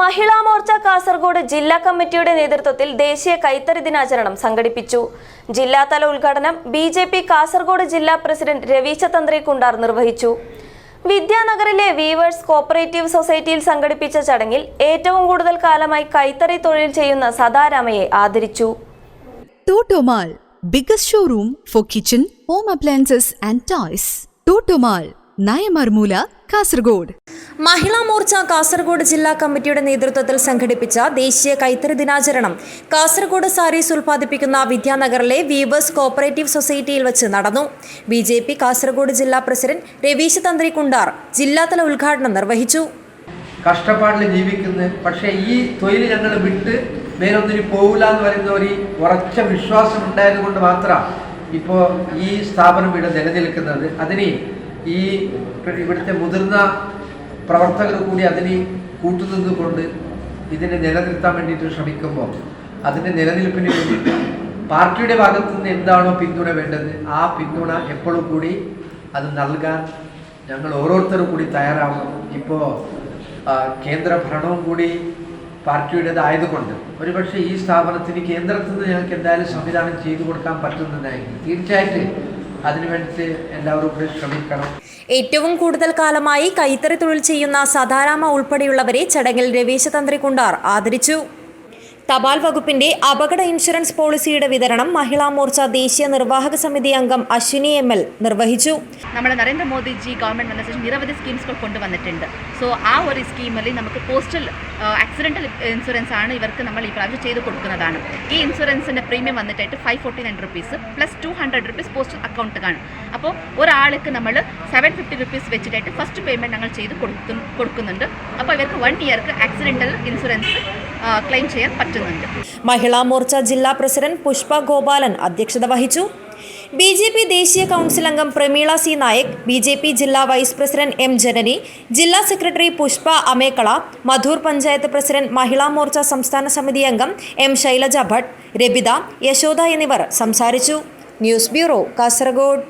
മഹിളാ മോർച്ച കാസർഗോഡ് ജില്ലാ കമ്മിറ്റിയുടെ നേതൃത്വത്തിൽ ദേശീയ കൈത്തറി ദിനാചരണം സംഘടിപ്പിച്ചു ജില്ലാതല ഉദ്ഘാടനം ബി ജെ പി കാസർഗോഡ് ജില്ലാ പ്രസിഡന്റ് രവീശ തന്ത്രി കുണ്ടാർ നിർവഹിച്ചു വിദ്യാനഗറിലെ വീവേഴ്സ് കോപ്പറേറ്റീവ് സൊസൈറ്റിയിൽ സംഘടിപ്പിച്ച ചടങ്ങിൽ ഏറ്റവും കൂടുതൽ കാലമായി കൈത്തറി തൊഴിൽ ചെയ്യുന്ന സദാരാമയെ ആദരിച്ചു kitchen, home appliances and toys. Totomal, Nayamarmula, Kasargod. മഹിളാ മോർച്ച കാസർഗോഡ് ജില്ലാ കമ്മിറ്റിയുടെ നേതൃത്വത്തിൽ സംഘടിപ്പിച്ച ദേശീയ കൈത്തറി ദിനാചരണം. കാസർഗോഡ് സാരീസ് ഉൽപ്പാദിപ്പിക്കുന്ന വിദ്യാനഗറിലെ വീവേഴ്സ് കോപ്പറേറ്റീവ് സൊസൈറ്റിയിൽ വെച്ച് നടന്നു. ബി ജെ പി കാസർഗോഡ് ജില്ലാ പ്രസിഡന്റ് രവീശ് തന്ത്രി കുണ്ടാർ ജില്ലാതല ഉദ്ഘാടനം നിർവഹിച്ചു. കഷ്ടപ്പാടിൽ ജീവിക്കുന്നത് പക്ഷേ ഈ തൊഴിൽ ഞങ്ങൾ വിട്ട് വേറൊന്നിന് പോകില്ല എന്ന് പറയുന്ന ഒരു ഉറച്ച വിശ്വാസം ഉണ്ടായത് കൊണ്ട് മാത്രം ഇപ്പോൾ ഈ സ്ഥാപനം ഇവിടെ നിലനിൽക്കുന്നത്. അതിന് ഈ ഇവിടുത്തെ മുതിർന്ന പ്രവർത്തകർ കൂടി അതിനെ കൂട്ടുനിന്നുകൊണ്ട് ഇതിനെ നിലനിർത്താൻ വേണ്ടിയിട്ട് ശ്രമിക്കുമ്പോൾ അതിന്റെ നിലനിൽപ്പിന് വേണ്ടിയിട്ട് പാർട്ടിയുടെ ഭാഗത്തു നിന്ന് എന്താണോ പിന്തുണ വേണ്ടത് ആ പിന്തുണ എപ്പോഴും കൂടി അത് നൽകാൻ ഞങ്ങൾ ഓരോരുത്തരും കൂടി തയ്യാറാവണം. ഇപ്പോൾ കേന്ദ്ര ഭരണവും കൂടി പാർട്ടിയുടേതായതുകൊണ്ട് ഒരുപക്ഷെ ഈ സ്ഥാപനത്തിന് കേന്ദ്രത്തിൽ നിന്ന് ഞങ്ങൾക്ക് എന്തായാലും സംവിധാനം ചെയ്തു കൊടുക്കാൻ പറ്റുന്നതായിരിക്കും. തീർച്ചയായിട്ടും എല്ലാവരും ഏറ്റവും കൂടുതൽ കാലമായി കൈത്തറി തൊഴിൽ ചെയ്യുന്ന സദാരാമ ഉൾപ്പെടെയുള്ളവരെ ചടങ്ങിൽ രവീശ തന്ത്രി കുണ്ടാർ ആദരിച്ചു. തപാൽ വകുപ്പിന്റെ അപകട ഇൻഷുറൻസ് പോളിസിയുടെ വിതരണം മഹിളാ മോർച്ച ദേശീയ നിർവാഹക സമിതി അംഗം അശ്വിനി എം എൽ നിർവഹിച്ചു. നമ്മുടെ നരേന്ദ്രമോദിജി ഗവൺമെന്റ് വന്ന ശേഷം നിരവധി സ്കീംസുകൾ കൊണ്ടുവന്നിട്ടുണ്ട്. സോ ആ ഒരു സ്കീമിൽ നമുക്ക് പോസ്റ്റൽ ആക്സിഡന്റൽ ഇൻഷുറൻസ് ആണ് ഇവർക്ക് നമ്മൾ ഈ പ്രാവശ്യം ചെയ്ത് കൊടുക്കുന്നതാണ്. ഈ ഇൻഷുറൻസിന്റെ premium വന്നിട്ടായിട്ട് five forty nine rupees plus two hundred rupees postal account കാണും. അപ്പോൾ ഒരാൾക്ക് നമ്മൾ സെവൻ ഫിഫ്റ്റി റുപ്പീസ് വെച്ചിട്ടായിട്ട് ഫസ്റ്റ് പേയ്മെന്റ് ഞങ്ങൾ ചെയ്ത് കൊടുക്കും കൊടുക്കുന്നുണ്ട്. അപ്പോൾ ഇവർക്ക് വൺ ഇയർക്ക് ആക്സിഡന്റൽ ഇൻഷുറൻസ് ക്ലെയിം ചെയ്യാൻ പറ്റുന്നുണ്ട്. മഹിളാ മോർച്ച ജില്ലാ പ്രസിഡന്റ് പുഷ്പ ഗോപാലൻ അധ്യക്ഷത വഹിച്ചു. ബി ജെ പി ദേശീയ കൗൺസിൽ അംഗം Pramila C Nayak B J P ജില്ലാ വൈസ് പ്രസിഡന്റ് എം ജനനി ജില്ലാ സെക്രട്ടറി പുഷ്പ അമേക്കള മധൂർ പഞ്ചായത്ത് പ്രസിഡന്റ് മഹിളാ മോർച്ച സംസ്ഥാന സമിതി അംഗം എം ശൈലജ ഭട്ട് രബിത യശോദ എന്നിവർ സംസാരിച്ചു. News bureau Kasargod.